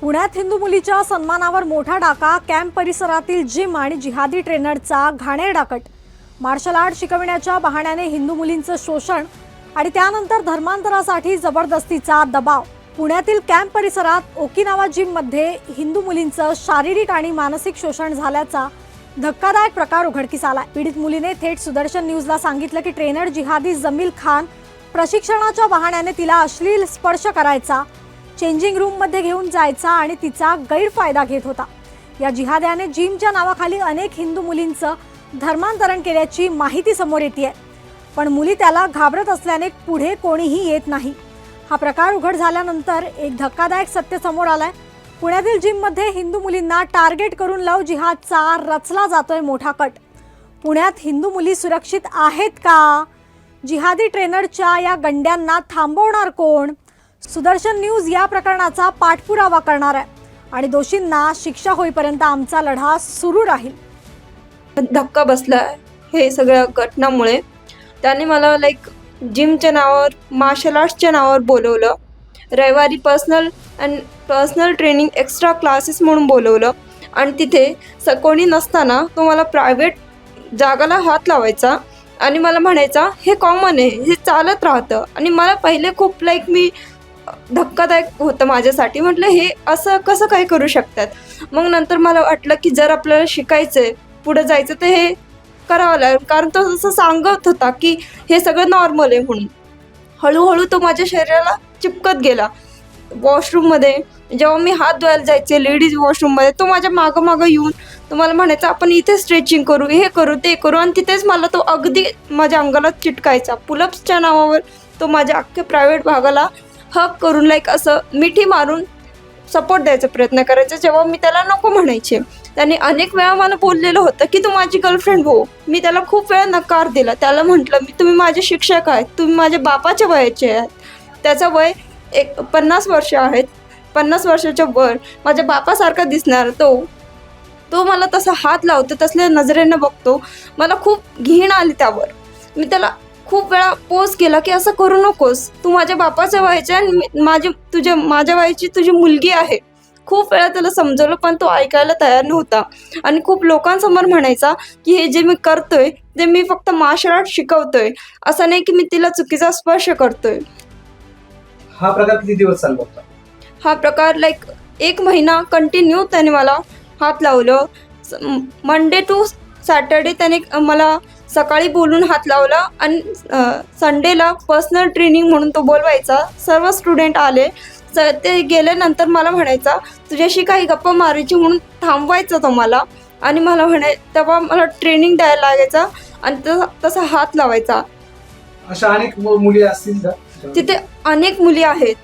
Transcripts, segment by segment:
पुण्यात हिंदू मुलीच्या सन्मानावर मोठा डाका कॅम्प परिसरातील जिम आणि जिहादी ट्रेनरचा घाणेर डाकट. मार्शल आर्ट शिकविण्याच्या बहाण्याने हिंदू मुलींचं शोषण आणि त्यानंतर धर्मांतरासाठी जबरदस्तीचा दबाव. पुण्यातील कॅम्प परिसरात ओकिनावा जिममध्ये हिंदू मुलींचं शारीरिक आणि मानसिक शोषण झाल्याचा धक्कादायक प्रकार उघडकीस आला पीडित मुलीने थेट सुदर्शन न्यूजला सांगितलं की ट्रेनर जिहादी जमील खान प्रशिक्षणाच्या बहाण्याने तिला अश्लील स्पर्श करायचा चेंजिंग रूममध्ये घेऊन जायचा आणि तिचा गैरफायदा घेत होता. या जिहाद्याने जिमच्या नावाखाली अनेक हिंदू मुलींचं धर्मांतरण केल्याची माहिती समोर येते पण मुली त्याला घाबरत असल्याने पुढे कोणीही येत नाही. हा प्रकार उघड झाल्यानंतर एक धक्कादायक सत्य समोर आलाय. पुण्यातील जिममध्ये हिंदू मुलींना टार्गेट करून लव जिहादचा रचला जातोय मोठा कट. पुण्यात हिंदू मुली सुरक्षित आहेत का? जिहादी ट्रेनरच्या या गंड्यांना थांबवणार कोण? सुदर्शन न्यूज या प्रकरणाचा पाठपुरावा करणार आहे. आणि दोषींना शिक्षा होईपर्यंत आमचा लढा सुरू राहील. धक्का बसला हे सगळ्या घटनामुळे. त्याने मला लाईक जिमच्या नावावर मार्शल आर्ट्सच्या नावावर बोलवलं. रविवारी personal and personal training extra classes म्हणून बोलवलं. आणि तिथे स कोणी नसताना तो मला प्रायव्हेट जागाला हात लावायचा. आणि मला म्हणायचा हे कॉमन आहे हे चालत राहतं. आणि मला पहिले खूप लाईक मी धक्कादायक होतं माझ्यासाठी. म्हटलं हे असं कसं काय करू शकतात? मग नंतर मला वाटलं की जर आपल्याला शिकायचं आहे पुढं जायचं तर हे करावं लागेल. कारण तो जसं सांगत होता की हे सगळं नॉर्मल आहे म्हणून. हळूहळू तो माझ्या शरीराला चिपकत गेला. वॉशरूममध्ये जेव्हा मी हात धुवायला जायचे लेडीज वॉशरूममध्ये तो माझ्या मागं मागं येऊन तो मला आपण इथे स्ट्रेचिंग करू हे करू ते करू. आणि तिथेच मला तो अगदी माझ्या अंगाला चिटकायचा. पुलप्सच्या नावावर तो माझ्या अख्ख्या प्रायव्हेट भागाला हक करून लाईक असं मिठी मारून सपोर्ट द्यायचा प्रयत्न करायचा. जेव्हा मी त्याला नको म्हणायचे त्याने अनेक वेळा मला बोललेलं होतं की तू माझी गर्लफ्रेंड हो. मी त्याला खूप वेळा नकार दिला. त्याला म्हटलं मी तुम्ही माझे शिक्षक आहेत. तुम्ही माझ्या बापाच्या वयाचे आहेत. त्याचं वय एक पन्नास वर्ष आहेत. पन्नास वर्षाच्या वर माझ्या बापासारखा दिसणार तो. तो मला तसा हात लावतो तसल्या नजरेनं बघतो. मला खूप घीण आली त्यावर. मी त्याला खूप वेळा पोज केला की असं करू नकोस. तू माझ्या बापाच्या वयाचे आणि माझी तुझ्या माझ्या वयाची तुझी मुलगी आहे. खूप वेळा त्याला समजवलं पण तो ऐकायला तयार नव्हता. आणि खूप लोकांसमोर म्हणायचा की हे जे मी करतोय ते मी फक्त मार्शल आर्ट शिकवतोय. असं नाही की मी तिला चुकीचा स्पर्श करतोय. हा प्रकार किती दिवस चालला होता? हा प्रकार लाईक एक महिना कंटिन्यू त्याने मला हात लावलं. मंडे टू सॅटर्डे त्याने मला सकाळी बोलून हात लावला आणि संडेला पर्सनल ट्रेनिंग म्हणून तो बोलवायचा. सर्व स्टुडंट आले. स ते गेल्यानंतर मला म्हणायचा तुझ्याशी काही गप्पा मारायची म्हणून थांबवायचा तो मला. आणि मला म्हणाय तेव्हा मला ट्रेनिंग द्यायला लागायचा आणि तसा तसा हात लावायचा. अशा अनेक मुली असतील तिथे अनेक मुली आहेत.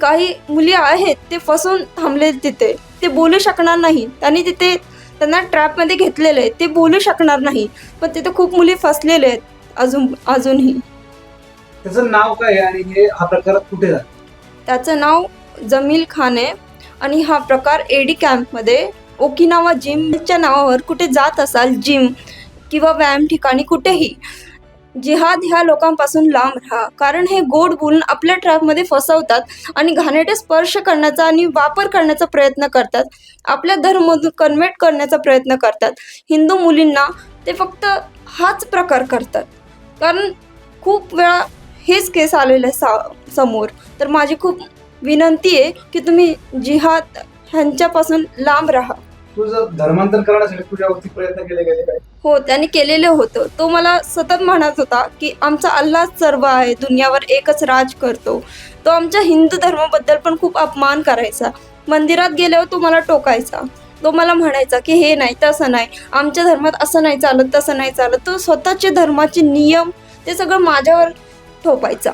काही मुली आहेत ते फसून थांबले तिथे. ते बोलू शकणार नाही. त्यांनी तिथे त्यांना ट्रॅपमध्ये घेतलेले आहे ते बोलू शकणार नाही. पण तिथे खूप मुली फसलेले आहेत. अजून अजूनही. त्याचं नाव काय आहे आणि हे हा प्रकार कुठे झाला? त्याचं नाव जमील खान आहे. आणि हा प्रकार एडी कॅम्पमध्ये ओकिनावा जिमच्या नावावर कुठे जात असाल जिम किंवा व्यायाम ठिकाणी कुठेही जिहाद ह्या लोकांपासून लांब राहा. कारण हे गोड बोलून आपल्या ट्रॅपमध्ये फसवतात आणि घाणेटे स्पर्श करण्याचा आणि वापर करण्याचा प्रयत्न करतात. आपल्या धर्ममधून कन्व्हर्ट करण्याचा प्रयत्न करतात. हिंदू मुलींना ते फक्त हाच प्रकार करतात. कारण खूप वेळा हेच केस आलेले आहे सा समोर. तर माझी खूप विनंती आहे की तुम्ही जिहाद ह्यांच्यापासून लांब राहा. तुझं धर्मांतर करण्यासाठी तुझ्यावरती प्रयत्न केले गेले काय? हो त्याने केलेलं होतं. तो मला सतत म्हणत होता की आमचा अल्लाच सर्व आहे दुनियावर एकच राज करतो. तो आमच्या हिंदू धर्माबद्दल पण खूप अपमान करायचा. मंदिरात गेल्यावर तो मला टोकायचा. तो मला म्हणायचा की हे नाही तसं नाही. आमच्या धर्मात असं नाही चालत तसं नाही चालत. तो स्वतःचे धर्माचे नियम ते सगळं माझ्यावर ठोपायचा.